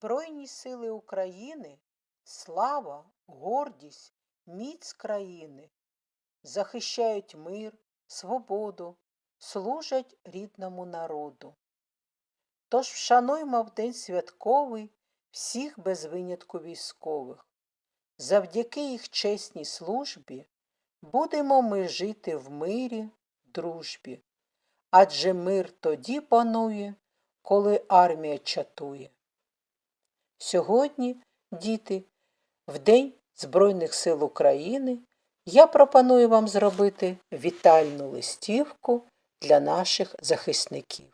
Збройні сили України, слава, гордість, міць країни захищають мир, свободу, служать рідному народу. Тож вшануймо в день святковий всіх без винятку військових. Завдяки їх чесній службі будемо ми жити в мирі, дружбі. Адже мир тоді панує, коли армія чатує. Сьогодні, діти, в День Збройних сил України я пропоную вам зробити вітальну листівку для наших захисників.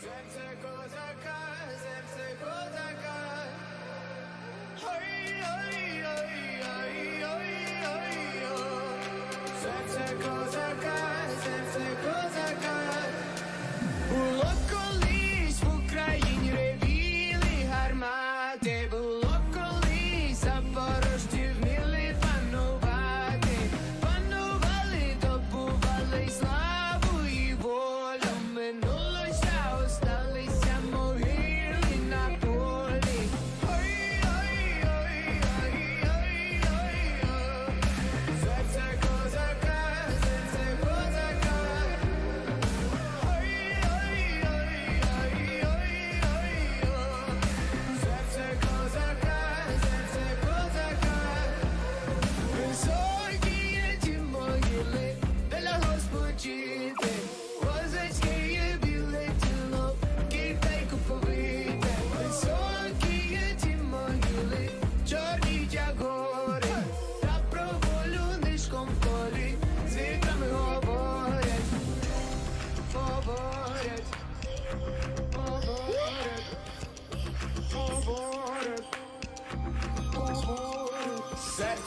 Серце козака,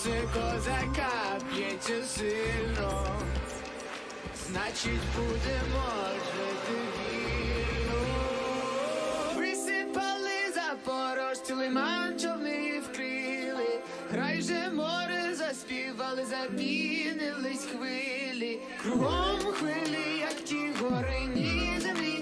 Серце козака б'ється сильно, значить будемо жити вільно. Висипали запорожці, лиман човни вкрили, Край же море заспівали, запінились хвилі, кругом хвилі, як ті гори, ні землі,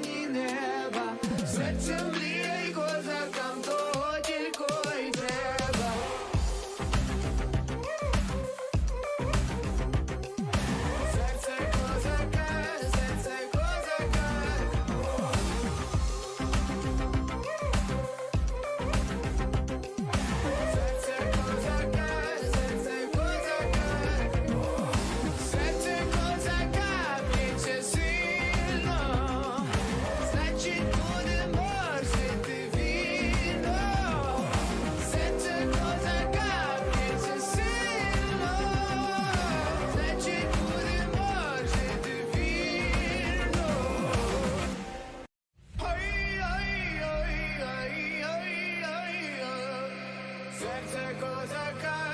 Serce kozaka